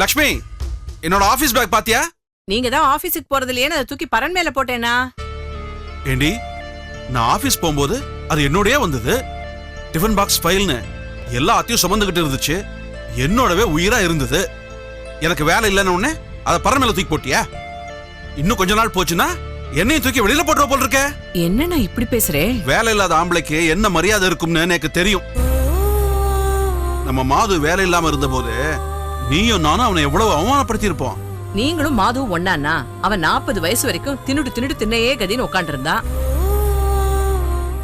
லக்ஷ்மி என்னோட office back பாத்தியா? நீங்க தான் ஆபீஸுக்கு போறதுலயே அதை தூக்கி பரன் மேல போட்டேனா? ஏண்டி நான் ஆபீஸ் போகும்போது அது என்னோடயே வந்தது. டிஃபன் பாக்ஸ் ஃபைல்னு எல்லாத்தையும் சுமந்துகிட்டு இருந்துச்சு. என்னோடவே உயிரா இருந்தது. எனக்கு வேலை இல்லைன்னு உடனே அதை பரன் மேல தூக்கி போட்டியா? இன்னும் கொஞ்ச நாள் போச்சுன்னா என்னையும் தூக்கி வெளியில போட்டுற போல் இருக்க என்னண்ணா இப்படி பேசுறே? வேலை இல்லாத ஆம்பளைக்கு என்ன மரியாதை இருக்கும்னு எனக்கு தெரியும். நம்ம மாது வேலை இல்லாம இருந்தபோது நீயும் நானும் அவனை எவ்வளவு அவமானப்படுத்தி இருப்போம் நீங்களும் மாதுவும் ஒண்ணாண்ணா அவன் நாற்பது வயசு வரைக்கும் தின்னுட்டு தின்னுட்டு தின்னையே கதின்னு உட்காந்து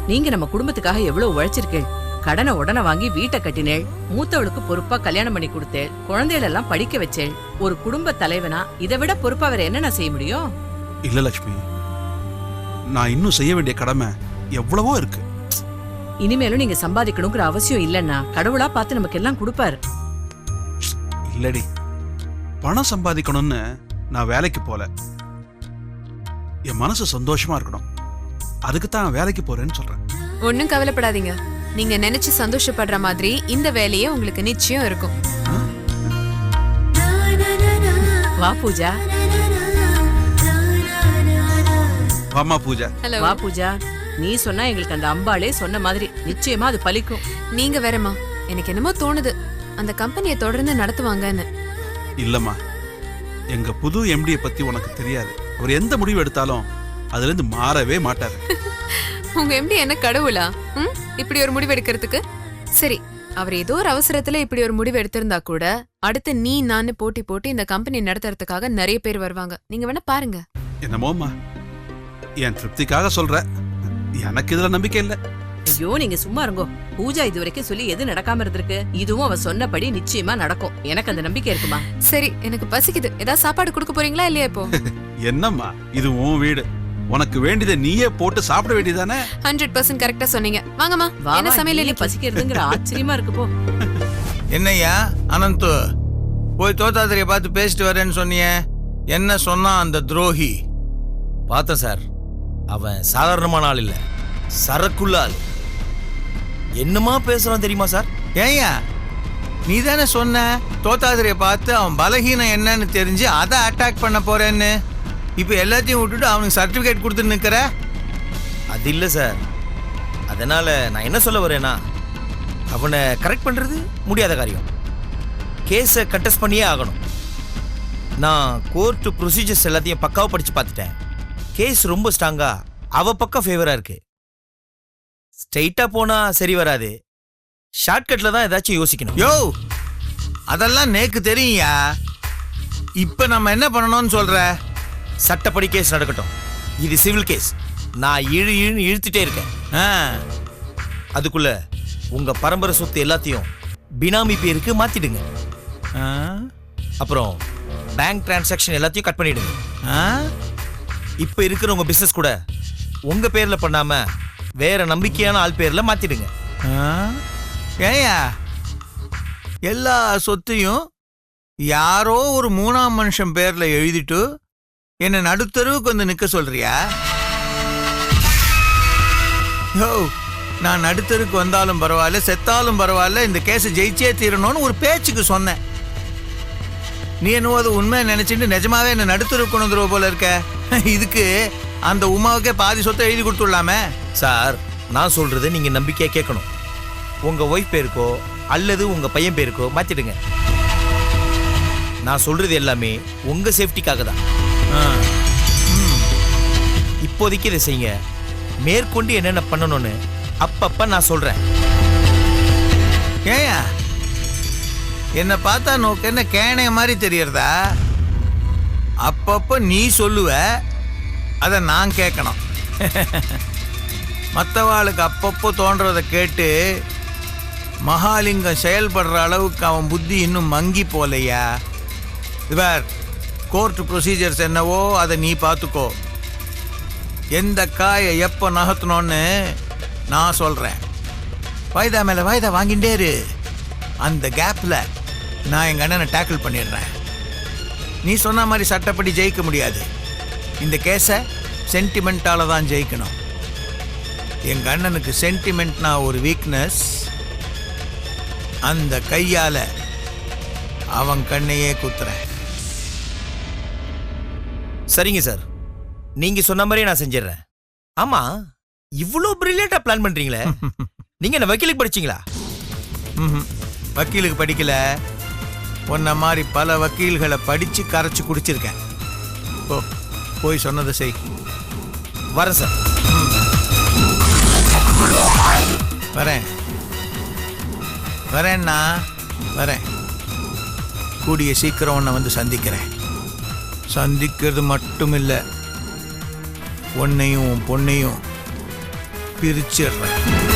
நீங்க நம்ம குடும்பத்துக்காக எவ்வளவு உழைச்சிருக்கேள். கடனை உடனே வாங்கி வீட்டை கட்டினேள். மூத்தவளுக்கு பொறுப்பா கல்யாணம் பண்ணி கொடுத்தேள். குழந்தைகள் எல்லாம் படிக்க வச்சேள். ஒரு குடும்ப தலைவனா இதை விட பொறுப்பா வேற என்னண்ணா செய்ய முடியும்? இல்ல லட்சுமி நான் இன்னும் செய்ய வேண்டிய கடமை எவ்வளவோ இருக்கு. இனிமேலும் நீங்க சம்பாதிக்கணுங்கிற அவசியம் இல்லைன்னா கடவுளா பார்த்து நமக்கு எல்லாம் கொடுப்பாரு. இல்லடி. பணம் சம்பாதிக்கணும்னு நான் வேலைக்கு போல. என் மனசு சந்தோஷமா இருக்கணும். அதுக்கு தான் வேலைக்கு போறேன்னு சொல்றேன். ஒன்னும் கவலைப்படாதீங்க. நீங்க நினைச்சு சந்தோஷப்படுற மாதிரி இந்த வேலையே உங்களுக்கு நிச்சயம் இருக்கும். வா பூஜா. வாமா பூஜா. ஹலோ வா பூஜா. நீ சொன்னா எங்களுக்கு அந்த அம்பாளே சொன்ன மாதிரி நிச்சயமா அது பலிக்கும். நீங்க வேறம்மா. எனக்கு என்னமோ தோணுது. அந்த கம்பெனியை தொடர்ந்து நடத்துவாங்கன்னு. இல்லம்மா. எங்க புது எம்டியை பத்தி உனக்கு தெரியாது. அவர் எந்த முடிவு எடுத்தாலும் அதுல இருந்து மாறவே மாட்டாரு. உங்க எம்டி என்ன கடவுளா? ம்? இப்படி ஒரு முடிவு எடுக்கிறதுக்கு? சரி அவர் ஏதோ ஒரு அவசரத்துல இப்படி ஒரு முடிவு எடுத்திருந்தா கூட அடுத்து நீ நானு போட்டி போட்டு இந்த கம்பெனி நடத்துறதுக்காக நிறைய பேர் வருவாங்க. நீங்க வேணா பாருங்க. என்னமோம்மா. என் திருப்திக்காக சொல்ற. எனக்கு இதுல நம்பிக்கை இல்ல. ஐயோ நீங்க சும்மா இருங்கோ. பூஜா இது வரைக்கும் சொல்லி எது நடக்காம இருந்திருக்கு? இதுவும் அவ சொன்னபடி நிச்சயமா நடக்கும். எனக்கு அந்த நம்பிக்கை இருக்குமா? சரி எனக்கு பசிக்குது. ஏதாவது சாப்பாடு கொடுக்க போறீங்களா இல்லையா இப்போ? என்னம்மா? இது உன் வீடு. உனக்கு வேண்டியதை நீயே போட்டு சாப்பிட வேண்டியதானே ஹண்ட்ரட் பர்சன்ட் கரெக்டா சொன்னீங்க. வாங்கம்மா வா என்ன சமையல் நீ? பசிக்கிறதுங்கிற ஆச்சரியமா இருக்கு போ. என்னய்யா? அனந்து போய் தோத்தாத்திரியை பார்த்து பேசிட்டு வரேன்னு சொன்னியே. என்ன சொன்னான் அந்த துரோகி? பார்த்தேன் சார். அவன் சாதாரணமான ஆள் இல்ல. சரக்குள்ள ஆள். என்னமா பேசுறான் தெரியுமா சார்? ஏய்யா நீ தானே சொன்ன? தோத்தாத்திரியை பார்த்து அவன் பலகீனம் என்னன்னு தெரிஞ்சு அதை அட்டாக் பண்ண போறேன்னு. இப்போ எல்லாத்தையும் விட்டுட்டு அவனுக்கு சர்டிஃபிகேட் கொடுத்து நிற்கிற அது இல்ல சார். அதனால நான் என்ன சொல்ல வரேன்னா அவனை கரெக்ட் பண்றது முடியாத காரியம். கேஸை கண்டெஸ்ட் பண்ணியே ஆகணும். நான் கோர்ட்டு ப்ரொசீஜர்ஸ் எல்லாத்தையும் பக்காவா படிச்சு பார்த்துட்டேன். கேஸ் ரொம்ப ஸ்ட்ராங்கா அவ பக்கம் ஃபேவரா இருக்கு. ஸ்ட்ரெயிட்டா போனா சரி வராது. ஷார்ட்கட்ல தான் ஏதாச்சும் யோசிக்கணும். யோ! அதெல்லாம் நேக்கு தெரியும்யா. இப்போ நம்ம என்ன பண்ணணும்னு சொல்ற? சட்டப்படி கேஸ் நடக்கட்டும். இது சிவில் கேஸ் நான் இழு இழுன்னு இழுத்துட்டே இருக்கேன். ஆ. அதுக்குள்ள உங்க பரம்பரை சொத்து எல்லாத்தையும் பினாமி பேருக்கு மாத்திடுங்க. ஆ. அப்புறம் பேங்க் டிரான்சாக்ஷன் எல்லாத்தையும் கட் பண்ணிடுங்க. ஆ. இப்போ இருக்கிற உங்க பிசினஸ் கூட உங்க பேர்ல பண்ணாம வேற நம்பிக்கையான ஆள் பேர்ல மாத்திடுங்க. ஆ? ஏய்யா எல்லா சொத்தையும் யாரோ ஒரு மூணாம் மனுஷன் பேர்ல எழுதிட்டு என்ன நடுத்தருவுக்கு வந்து நிக்க சொல்றியா? யோ நான் நடுத்தருக்கு வந்தாலும் பரவாயில்ல செத்தாலும் பரவாயில்ல இந்த கேஸை ஜெயிச்சே தீரணும்னு ஒரு பேச்சுக்கு சொன்னேன். நீ என்னவோ அது உண்மை நினைச்சிட்டு நிஜமாவே என்ன நடுத்தருக்கு கொண்டு வந்துருவ போல இருக்க. இதுக்கு அந்த உமாவுக்கே பாதி சொத்தை எழுதி கொடுத்துடலாமே. சார் நான் சொல்றதை நீங்க நம்பிக்கையா கேட்கணும். உங்க ஒய்ஃப் பேருக்கோ அல்லது உங்க பையன் பேருக்கோ மாத்திடுங்க. நான் சொல்றது எல்லாமே உங்க சேஃப்டிக்காக தான். இப்போதைக்கு இதை செய்யுங்க. மேற்கொண்டு என்னென்ன பண்ணணும்னு அப்பப்ப நான் சொல்றேன். ஏயா என்னை பார்த்தா நோக்கு என்ன கேணைய மாதிரி தெரியறதா? அப்பப்போ நீ சொல்லுவ அதை நான் கேட்கணும். மற்றவாளுக்கு அப்பப்போ தோன்றதை கேட்டு மகாலிங்கம் செயல்படுற அளவுக்கு அவன் புத்தி இன்னும் மங்கி போலையா? இவர் கோர்ட் ப்ரொசீஜர்ஸ் என்னவோ அதை நீ பார்த்துக்கோ. எந்த காயை எப்போ நகர்த்தணும்னு நான் சொல்கிறேன் வாய்தா மேலே வாய்தா வாங்கிட்டே இரு. அந்த கேப்பில் நான் எங்கள் அண்ணனை டேக்கிள் பண்ணிடுறேன். நீ சொன்ன மாதிரி சட்டப்படி ஜெயிக்க முடியாது. இந்த கேஸை சென்டிமெண்ட்டால் தான் ஜெயிக்கணும். எங்கள் அண்ணனுக்கு சென்டிமெண்ட்னா ஒரு வீக்னஸ் அந்த கையால் அவன் கண்ணையே குத்துறேன். சரிங்க சார். நீங்க சொன்ன மாதிரியே நான் செஞ்சிடுறேன். ஆமா இவ்வளோ பிரில்லியண்டா பிளான் பண்றீங்களே. நீங்க என்ன வக்கீலுக்கு படிச்சீங்களா. வக்கீலுக்கு படிக்கல. உன்ன மாதிரி பல வக்கீல்களை படிச்சு கரைச்சு குடிச்சிருக்கேன். போய் சொன்னதை செய். வரேன் சார். வரேன். வரேன்னா வரேன். கூடிய சீக்கிரம் உன்னை வந்து சந்திக்கிறேன். சந்திக்கிறது மட்டும் இல்லை உன்னையும் பொண்ணையும் பிரிச்சிடுறேன்.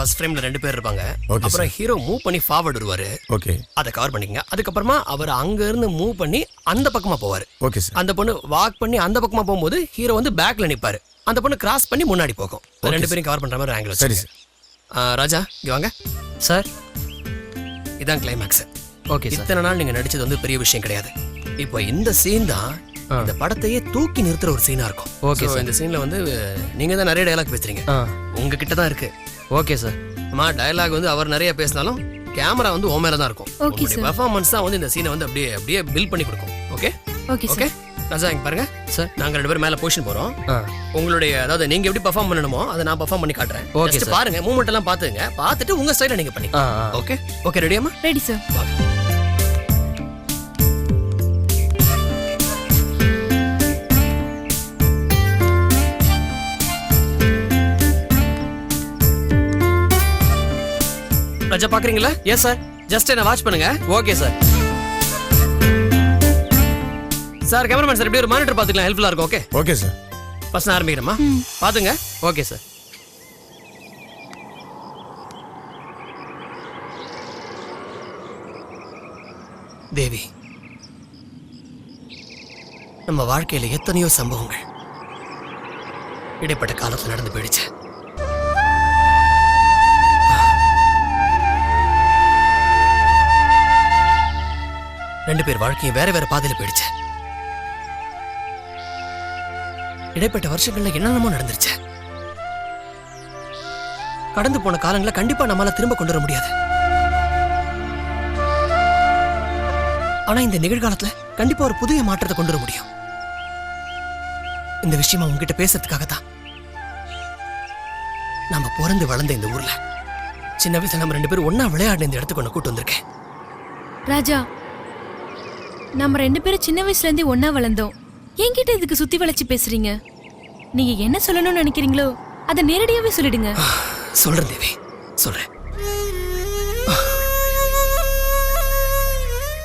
ஃபர்ஸ்ட் ஃப்ரேம்ல ரெண்டு பேர் இருப்பாங்க. அப்புறம் ஹீரோ மூவ் பண்ணி ஃபார்வர்ட் வருவாரு. ஓகே அதை கவர் பண்ணிக்கங்க. அதுக்கப்புறமா அவர் அங்க இருந்து மூவ் பண்ணி அந்த பக்கமா போவாரு. ஓகே சார் அந்த பொண்ணு வாக் பண்ணி அந்த பக்கமா போகும்போது ஹீரோ வந்து பேக்ல நிப்பாரு. அந்த பொண்ணு கிராஸ் பண்ணி முன்னாடி போகும். ரெண்டு பேரும் கவர் பண்ற மாதிரி ஆங்கிள் சரி சார் ராஜா இங்க வாங்க. சார் இதான் கிளைமேக்ஸ் ஓகே இத்தனை நாள் நீங்க நடிச்சது வந்து பெரிய விஷயம் கிடையாது. இப்போ இந்த சீன் தான் இந்த படத்தையே தூக்கி நிறுத்துற ஒரு சீனா இருக்கும். Sir. இந்த சீன்ல வந்து நீங்க தான் நிறைய டயலாக் பேசுறீங்க. உங்ககிட்ட தான் இருக்கு. ஓகே சார் அம்மா டயலாக் வந்து அவர் நிறைய பேசினாலும் கேமரா வந்து உன் மேல தான் இருக்கும். Okay, sir. பெர்ஃபார்மன்ஸ் தான் வந்து இந்த சீனை வந்து அப்படியே அப்படியே பில் பண்ணி கொடுக்கும். ஓகே ஓகே ஓகே ராஜா இங்க பாருங்க. சார் நாங்க ரெண்டு பேரும் மேல பொசிஷன் போறோம். ஆ. உங்களுடைய அதாவது நீங்க எப்படி பெர்ஃபார்ம் பண்ணணுமோ அதை நான் பெர்ஃபார்ம் பண்ணி காட்டுறேன். Sir. பாருங்க மூவ்மெண்ட் எல்லாம் பாத்துங்க பார்த்துட்டு உங்க ஸ்டைல நீங்க பண்ணி ஓகே ஓகே ரெடியாமா ரெடி சார் ராஜா பாக்குறீங்களா? எஸ் சார் ஜஸ்ட் என்ன வாட்ச் பண்ணுங்க. Okay sir sir cameraman sir எப்படி ஒரு மானிட்டர் பாத்துக்கலாம் ஹெல்ப்ஃபுல்லா இருக்கும் ஓகே ஓகே சார் ஃபர்ஸ்ட் நான் ஆரம்பிக்கிறேமா பாத்துங்க ஓகே சார் தேவி நம்ம வாழ்க்கையில எத்தனையோ சம்பவங்கள் இடைப்பட்ட காலத்துல நடந்து போயிடுச்சு. ரெண்டு பேர் வாழ்க்கையும் வேற வேற பாதையில போயிடுச்சு. இடைப்பட்ட வருஷங்கள்ல என்னென்னமோ நடந்துருச்சு. கடந்து போன காலங்களை கண்டிப்பா நம்மளால திரும்ப கொண்டு வர முடியாது. ஆனா இந்த நிகழ்காலத்துல கண்டிப்பா ஒரு புதிய மாற்றத்தை கொண்டு வர முடியும். இந்த விஷயமா உங்ககிட்ட பேசுறதுக்காக தான். நம்ம பிறந்து வளர்ந்த இந்த ஊர்ல சின்ன வயசுல நம்ம ரெண்டு பேரும் ஒன்னா விளையாடின இந்த இடத்துக்கு ஒன்று கூட்டு வந்திருக்கேன். ராஜா நம்ம ரெண்டு பேரும் சின்ன வயசுல இருந்தே வளர்ந்தோம். என்கிட்ட இதுக்கு சுத்தி வளைச்சு பேசுறீங்க? நீங்க என்ன சொல்லணும்னு நினைக்கிறீங்களோ அதை நேரடியாவே சொல்லிடுங்க. சொல்றேன் தேவி சொல்றேன்.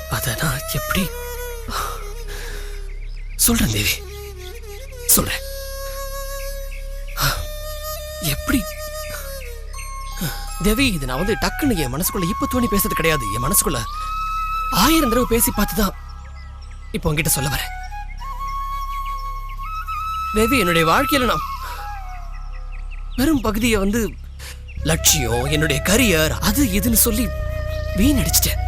அதை நான் எப்படி? சொல்றேன் தேவி சொல்றேன். எப்படி? தேவி இது நான் வந்து டக்குன்னு என் மனசுக்குள்ள இப்ப தோணி பேசுறது கிடையாது. என் மனசுக்குள்ள ஆயிரம் தடவை பேசி பார்த்துதான் இப்போ உங்ககிட்ட சொல்ல வரேன். தேவி என்னுடைய வாழ்க்கையில நான் வெறும் பகுதியை வந்து லட்சியம் என்னுடைய கரியர் அது இதுன்னு சொல்லி வீணடிச்சிட்டேன்.